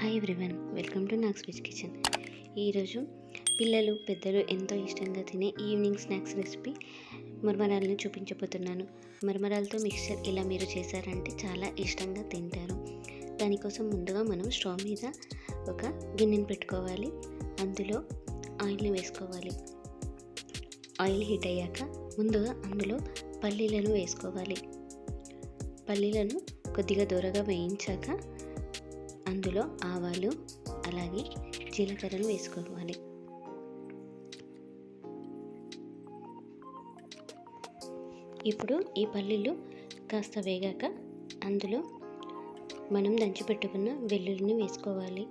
Hi everyone welcome to Nag switch kitchen ఈరోజు పిల్లలు పెద్దలు ఎంతో ఇష్టంగా తినే ఈవినింగ్ స్నాక్స్ రెసిపీ మరమరాలను చూపించబోతున్నాను. మరమరాలతో మిక్చర్ ఇలా మీరు చేశారంటే చాలా ఇష్టంగా తింటారు. దానికోసం ముందుగా మనం స్టవ్ మీద ఒక గిన్నెను పెట్టుకోవాలి. అందులో ఆయిల్ని వేసుకోవాలి. ఆయిల్ హీట్ అయ్యాక ముందుగా అందులో పల్లీలను వేసుకోవాలి. పల్లీలను కొద్దిగా దూరగా వేయించాక అందులో ఆవాలు అలాగే జీలకర్రను వేసుకోవాలి. ఇప్పుడు ఈ పల్లీలు కాస్త వేగాక అందులో మనం దంచి పెట్టుకున్న వెల్లుల్లిని వేసుకోవాలి.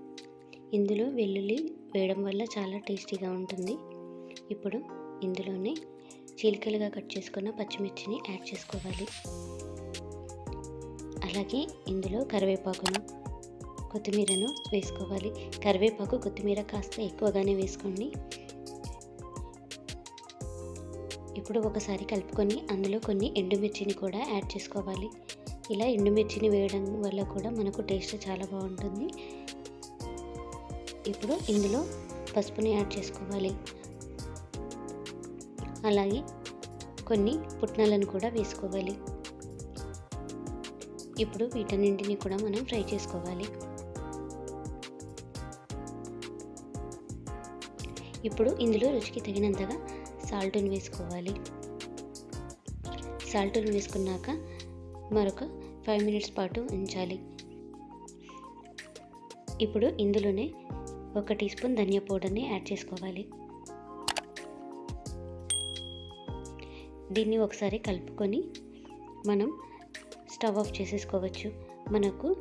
ఇందులో వెల్లుల్లి వేయడం వల్ల చాలా టేస్టీగా ఉంటుంది. ఇప్పుడు ఇందులోనే చీలికలుగా కట్ చేసుకున్న పచ్చిమిర్చిని యాడ్ చేసుకోవాలి. అలాగే ఇందులో కరివేపాకును కొత్తిమీరను వేసుకోవాలి. కరివేపాకు కొత్తిమీర కాస్త ఎక్కువగానే వేసుకోండి. ఇప్పుడు ఒకసారి కలుపుకొని అందులో కొన్ని ఎండుమిర్చిని కూడా యాడ్ చేసుకోవాలి. ఇలా ఎండుమిర్చిని వేయడం వల్ల కూడా మనకు టేస్ట్ చాలా బాగుంటుంది. ఇప్పుడు ఇందులో పసుపుని యాడ్ చేసుకోవాలి. అలాగే కొన్ని పుట్నాలను కూడా వేసుకోవాలి. ఇప్పుడు వీటన్నింటిని కూడా మనం ఫ్రై చేసుకోవాలి. ఇప్పుడు ఇందులో రుచికి తగినంతగా సాల్ట్ని వేసుకోవాలి. సాల్ట్ని వేసుకున్నాక మరొక ఫైవ్ మినిట్స్ పాటు ఉంచాలి. ఇప్పుడు ఇందులోనే ఒక టీ స్పూన్ ధనియా పౌడర్ని యాడ్ చేసుకోవాలి. దీన్ని ఒకసారి కలుపుకొని మనం స్టవ్ ఆఫ్ చేసేసుకోవచ్చు. మనకు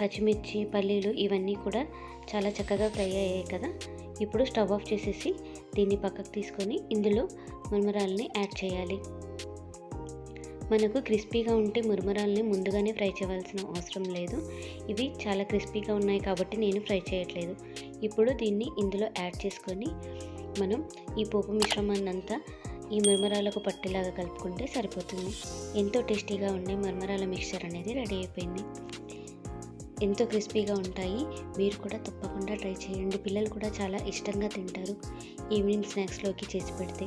పచ్చిమిర్చి పల్లీలు ఇవన్నీ కూడా చాలా చక్కగా ఫ్రై అయ్యాయి కదా. ఇప్పుడు స్టవ్ ఆఫ్ చేసేసి దీన్ని పక్కకు తీసుకొని ఇందులో మురమరాలని యాడ్ చేయాలి. మనకు క్రిస్పీగా ఉంటే మురమరాలని ముందుగానే ఫ్రై చేయవలసిన అవసరం లేదు. ఇవి చాలా క్రిస్పీగా ఉన్నాయి కాబట్టి నేను ఫ్రై చేయట్లేదు. ఇప్పుడు దీన్ని ఇందులో యాడ్ చేసుకొని మనం ఈ పోపు మిశ్రమాన్ని అంతా ఈ మురమరాలకు పట్టేలాగా కలుపుకుంటే సరిపోతుంది. ఎంతో టేస్టీగా ఉండే మురమరాల మిక్చర్ అనేది రెడీ అయిపోయింది. ఎంతో క్రిస్పీగా ఉంటాయి. మీరు కూడా తప్పకుండా ట్రై చేయండి. పిల్లలు కూడా చాలా ఇష్టంగా తింటారు. ఈవినింగ్ స్నాక్స్లోకి చేసి పెడితే.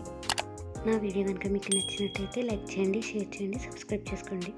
నా వీడియో కనుక మీకు నచ్చినట్టయితే లైక్ చేయండి షేర్ చేయండి సబ్స్క్రైబ్ చేసుకోండి.